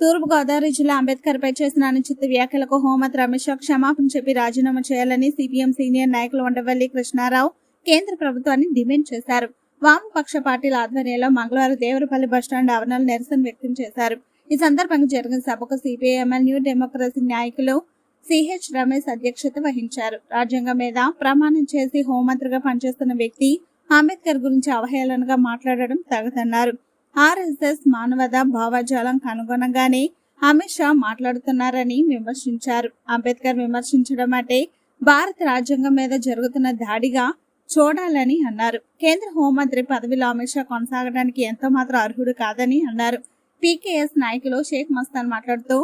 తూర్పుగోదావరి జిల్లా అంబేద్కర్ పై చేసిన అనుచిత వ్యాఖ్యలకు హోంమంత్రి అమిత్ షా క్షమాపణ చెప్పి రాజీనామా చేయాలని సిపిఎం సీనియర్ నాయకులు ఉండవల్లి కృష్ణారావు కేంద్ర ప్రభుత్వాన్ని డిమాండ్ చేశారు. వామపక్ష పార్టీల ఆధ్వర్యంలో మంగళవారం దేవరపల్లి బస్టాండ్ ఆవరణలో నిరసన వ్యక్తం చేశారు. ఈ సందర్భంగా జరిగిన సభకు సిపిఐఎంఎల్ న్యూ డెమోక్రసీ నాయకులు సిహెచ్ రమేష్ అధ్యక్షత వహించారు. రాజ్యాంగం మీద ప్రమాణం చేసి హోంమంత్రిగా పనిచేస్తున్న వ్యక్తి అంబేద్కర్ గురించి అవహేళనగా మాట్లాడడం తగదన్నారు. ఆర్ఎస్ఎస్ మానవత భావజాలం కనుగొనగానే అమిత్ షా మాట్లాడుతున్నారని విమర్శించారు. అంబేద్కర్ విమర్శించడం అంటే భారత రాజ్యాంగం మీద జరుగుతున్న దాడిగా చూడాలని అన్నారు. కేంద్ర హోంమంత్రి పదవిలో అమిత్ షా కొనసాగడానికి ఎంతో మాత్రం అర్హుడు కాదని అన్నారు. పీకేఎస్ నాయకులు షేక్ మస్తాన్ మాట్లాడుతూ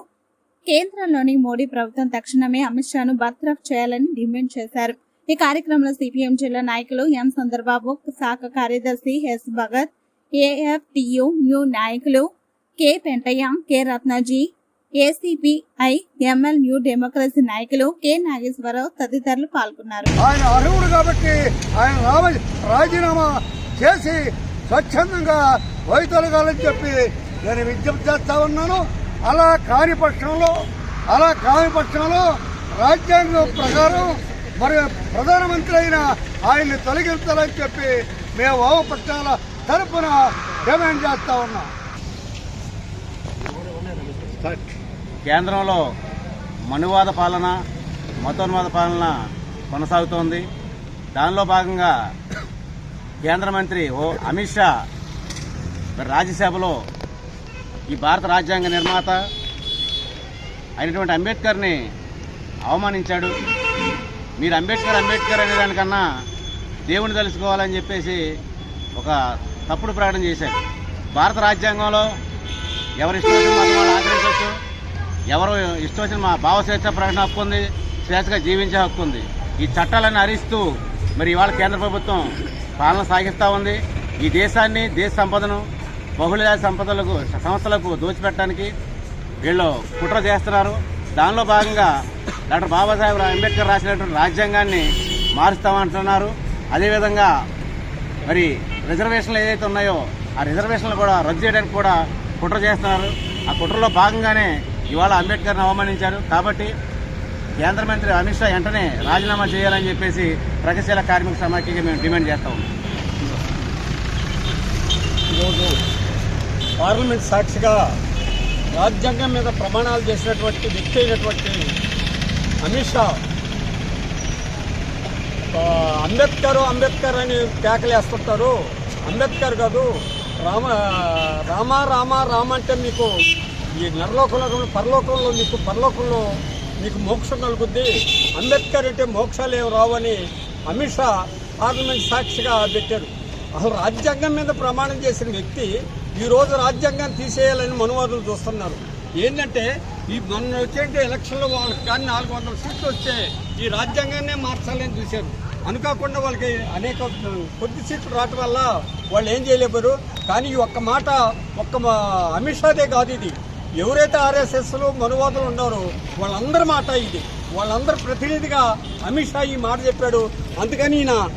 కేంద్రంలోని మోడీ ప్రభుత్వం తక్షణమే అమిత్ షాను బర్తరఫ్ చేయాలని డిమాండ్ చేశారు. ఈ కార్యక్రమంలో సిపిఎం జిల్లా నాయకులు ఎం సుందర్బాబు శాఖ కార్యదర్శి ఎస్ భగత్ ఏఎఫ్టియు న్యూ నాయకులు K Pentayya K Ratnaji ACPI ML new democracy నాయకులు కె నాగేశ్వరరావు తదితరులు పాల్గొన్నారు. ఆయన అర్హుడు కాబట్టి ఆయన రాజీనామా చేసి స్వచ్ఛందంగా వైతొలగాలని చెప్పి నేను విజ్ఞప్తి చేస్తా ఉన్నాను. అలా కాని పక్షంలో అలా కాని పక్షంలో రాజ్యాంగం ప్రకారం మరి ప్రధానమంత్రి అయిన ఆయన్ని తొలగించాలని చెప్పి మేము వామపక్షాల తరపున డిమాండ్ చేస్తా ఉన్నాం. కేంద్రంలో మనువాద పాలన మతోన్వాద పాలన కొనసాగుతోంది. దానిలో భాగంగా కేంద్ర మంత్రి ఓ అమిత్ షా రాజ్యసభలో ఈ భారత రాజ్యాంగ నిర్మాత అయినటువంటి అంబేద్కర్ని అవమానించాడు. మీరు అంబేద్కర్ అంబేద్కర్ అనే దానికన్నా దేవుని తెలుసుకోవాలని చెప్పేసి ఒక తప్పుడు ప్రకటన చేశారు భారత రాజ్యాంగంలో ఎవరు ఇష్టం వచ్చిన మతం వాళ్ళు ఆచరించవచ్చు? ఎవరు ఇష్టం వచ్చిన మా భావస్వేచ్ఛ ప్రకటన హక్కు ఉంది? స్వేచ్ఛగా జీవించే హక్కు ఉంది. ఈ చట్టాలను హరిస్తూ మరి ఇవాళ కేంద్ర ప్రభుత్వం పాలన సాగిస్తూ ఉంది. ఈ దేశాన్ని దేశ సంపదను బహుళ సంపదలకు సంస్థలకు దోచిపెట్టడానికి వీళ్ళు కుట్ర చేస్తున్నారు. దానిలో భాగంగా డాక్టర్ బాబాసాహెబ్ అంబేద్కర్ రాసినటువంటి రాజ్యాంగాన్ని మారుస్తామంటున్నారు. అదేవిధంగా మరి రిజర్వేషన్లు ఏదైతే ఉన్నాయో ఆ రిజర్వేషన్లు కూడా రద్దు చేయడానికి కూడా కుట్ర చేస్తున్నారు. ఆ కుట్రలో భాగంగానే ఇవాళ అంబేద్కర్ని అవమానించారు. కాబట్టి కేంద్ర మంత్రి అమిత్ షా వెంటనే రాజీనామా చేయాలని చెప్పేసి ప్రగతిశీల కార్మిక సమాఖ్యకి మేము డిమాండ్ చేస్తా ఉన్నాం. ఈరోజు పార్లమెంట్ సాక్షిగా రాజ్యాంగం మీద ప్రమాణాలు చేసినటువంటి వ్యక్తి అయినటువంటి అమిత్ షా అంబేద్కర్ అంబేద్కర్ అని కేకలేస్తుంటారు అంబేద్కర్ కాదు రామ రామ రామ రామ అంటే మీకు ఈ నరలోకంలో పరలోకంలో మీకు పరలోకంలో మీకు మోక్షం కలుగుద్ది. అంబేద్కర్ అంటే మోక్షాలు ఏమి రావని అమిత్ షా పార్లమెంట్ సాక్షిగా పెట్టారు. అసలు రాజ్యాంగం మీద ప్రమాణం చేసిన వ్యక్తి ఈరోజు రాజ్యాంగాన్ని తీసేయాలని మనువాదులు చూస్తున్నారు. ఏంటంటే ఈ మొన్న వచ్చే ఎలక్షన్లో వాళ్ళకి కానీ నాలుగు వందల సీట్లు వస్తే ఈ రాజ్యాంగాన్నే మార్చాలని చూశారు. అనుకోకుండా వాళ్ళకి అనేక కొద్ది సీట్లు రావటం వల్ల వాళ్ళు ఏం చేయలేరు కానీ ఈ ఒక్క మాట ఒక్క మా అమిత్ షాదే కాదు ఇది. ఎవరైతే ఆర్ఎస్ఎస్లో మనువాదులు ఉన్నారో వాళ్ళందరి మాట ఇది. వాళ్ళందరి ప్రతినిధిగా అమిత్ షా ఈ మాట చెప్పాడు. అందుకని ఈయన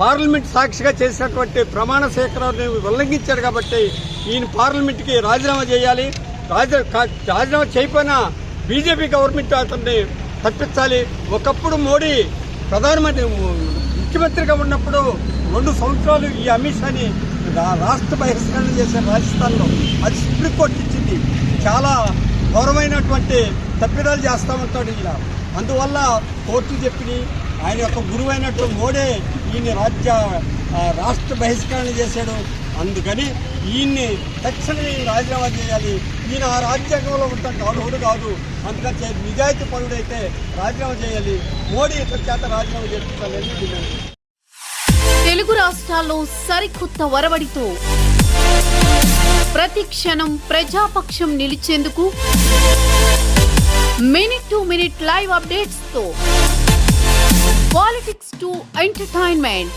పార్లమెంట్ సాక్షిగా చేసినటువంటి ప్రమాణ స్వీకారాన్ని ఉల్లంఘించాడు కాబట్టి ఈయన పార్లమెంట్కి రాజీనామా చేయాలి. రాజ కా- రాజీనామా చేయకపోయినా బీజేపీ గవర్నమెంట్ అతన్ని తప్పించాలి. ఒకప్పుడు మోడీ ప్రధానమంత్రి ముఖ్యమంత్రిగా ఉన్నప్పుడు రెండు సంవత్సరాలు ఈ అమిత్ షాని రా- రాష్ట్ర బహిష్కరణ చేసిన రాజస్థాన్లో అది సుప్రీంకోర్టు ఇచ్చింది. చాలా ఘోరమైనటువంటి తప్పిదాలు చేస్తూ ఉంటాడు ఈయన. అందువల్ల కోర్టు చెప్పింది ఆయన యొక్క గురువైనటువంటి మోడే ఈయన రాజ్య రాష్ట్ర బహిష్కరణ చేశాడు. అందుకని ఈయన్ని తక్షణమే రాజీనామా చేయాలి. ఈయన ఆ రాజ్యాంగంలో ఉంటా అర్హుడు కాదు. అందుకని నిజాయితీ పరుడైతే రాజీనామా చేయాలి. మోడీ ఇతర చేత రాజీనామా చేయించాలని డిమాండ్. తెలుగు రాష్ట్రాల్లో సరికొత్త వరవడితో ప్రతి క్షణం ప్రజాపక్షం నిలిచేందుకు మినిట్ టు మినిట్ లైవ్ అప్డేట్స్తో పాలిటిక్స్ టు ఎంటర్టైన్మెంట్.